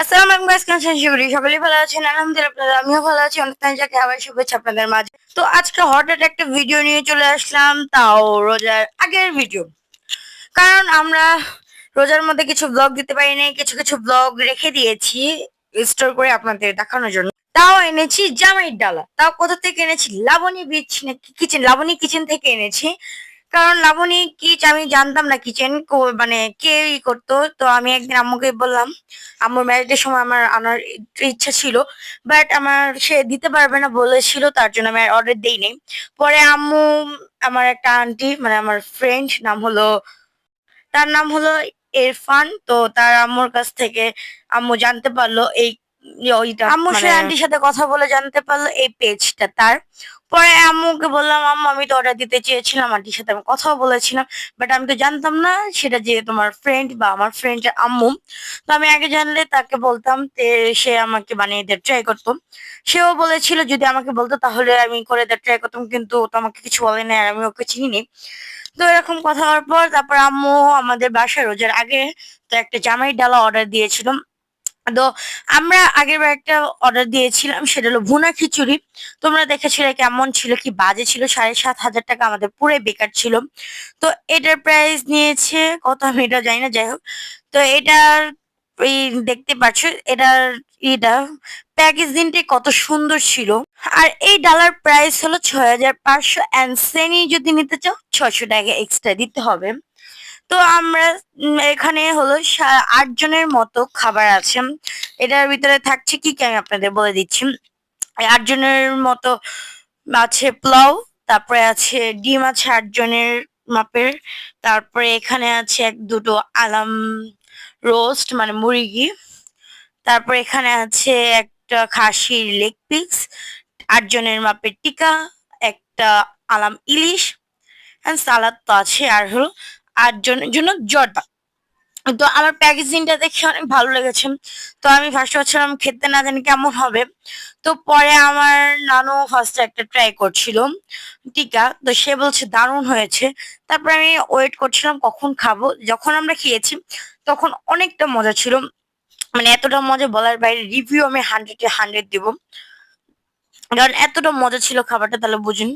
আসসালামু আলাইকুম গাইস কেমন আছেন? শিবরি সকলেই ভালো আছেন। আলহামদুলিল্লাহ আপনাদের আমিও ভালো আছি। অনেক যাকে আবার শুভেচ্ছা আপনাদের মাঝে। তো আজকে হঠাৎ একটা ভিডিও নিয়ে চলে আসলাম, তাও রোজার আগের ভিডিও কারণ আমরা রোজার মধ্যে কিছু ব্লগ দিতে পারি নাই কিছু কিছু ব্লগ রেখে দিয়েছি স্টোর করে আপনাদের দেখানোর জন্য। তাও এনেছি জামাইয়ের ডালা। তাও কোথা থেকে এনেছি? লাবণী বিচ নাকি কিচেন লাবণী কিচেন থেকে এনেছি। কারণ লাবণী কিচ আমি জানতাম না কিচেন মানে কে ই করতো। তো আমি একদিন আম্মুকে বললাম আম্মুর ম্যারেজের সময় আমার আনার ইচ্ছা ছিল বাট আমার সে দিতে পারবে না বলেছিল তার জন্য আমি অর্ডার দিইনি। পরে আম্মু আমার একটা আন্টি মানে আমার ফ্রেন্ড নাম হলো তার নাম হলো এরফান। তো তার আম্মুর কাছ থেকে আম্মু জানতে পারল এই ওইটা আম্মু সে মানে- আন্টির সাথে কথা বলে জানতে পারল এই পেজটা তার। পরে আম্মুকে বললাম, আম্মু, আমি তো অর্ডার দিতে চেয়েছিলাম, আন্টির সাথে আমি কথাও বলেছিলাম বাট আমি তো জানতাম না সেটা যে তোমার ফ্রেন্ড বা আমার ফ্রেন্ডের আম্মু। তো আমি আগে জানলে তাকে বলতাম সে আমাকে বানিয়ে দিয়ে ট্রাই করতো। সেও বলেছিল, যদি আমাকে বলতো তাহলে আমি করে দিয়ে ট্রাই করতাম, কিন্তু তো আমাকে কিছু বলে না আর আমি ওকে চিনি তো এরকম কথা হওয়ার পর তারপর আম্মু আমাদের বাসায় রোজার আগে তো একটা জামাই ডালা অর্ডার দিয়েছিলাম তো আমরা আগের বার একটা অর্ডার দিয়েছিলাম, সেটা হলো ভুনা খিচুড়ি। তোমরা দেখেছিলে কেমন ছিল, কি বাজে ছিল, সাড়ে সাত হাজার টাকা আমাদের পুরো বেকার ছিল। তো এটার প্রাইস নিয়েছে কত আমি এটা জানি না, যাই হোক। তো এটার এই দেখতে পাচ্ছ, এটার এটা প্যাকেজিংটি কত সুন্দর ছিল। আর এই ডালার প্রাইস হলো ছয় হাজার পাঁচশো অ্যান্ড সেনি যদি নিতে চাও ছশো টাকা এক্সট্রা দিতে হবে। তো আমরা এখানে হলো আট জনের মতো খাবার আছে। এটার ভিতরে থাকছে কি কি আমি আপনাদের বলে দিচ্ছি। আট জনের মতো আছে পোলাও, তারপরে আছে ডিম আছে আট জনের মাপের, তারপরে এখানে আছে এক দুটো আলাম রোস্ট মানে মুরগি, তারপরে এখানে আছে একটা খাসির লেগ পিস, আট জনের মাপের টিকা, একটা আলাম ইলিশ সালাদ তো আছে, আর হলো আটজনের জন্য জর্দা তো আমার প্যাকেজিংটা দেখে অনেক ভালো লেগেছে। তো আমি ফার্স্ট ভাবছিলাম খেতে না জানি কেমন হবে। তো পরে আমার নানু ফার্স্টে একটা ট্রাই করছিল, টিকা, তো সে বলছে দারুণ হয়েছে। তারপর আমি ওয়েট করছিলাম কখন খাব। যখন আমরা খেয়েছি, তখন অনেকটা মজা ছিল। মানে এতটা মজা বলার বাইরে রিভিউ আমি হান্ড্রেডে হান্ড্রেড দিব। কারণ এতটা মজা ছিল খাবারটা, তাহলে বুঝুন।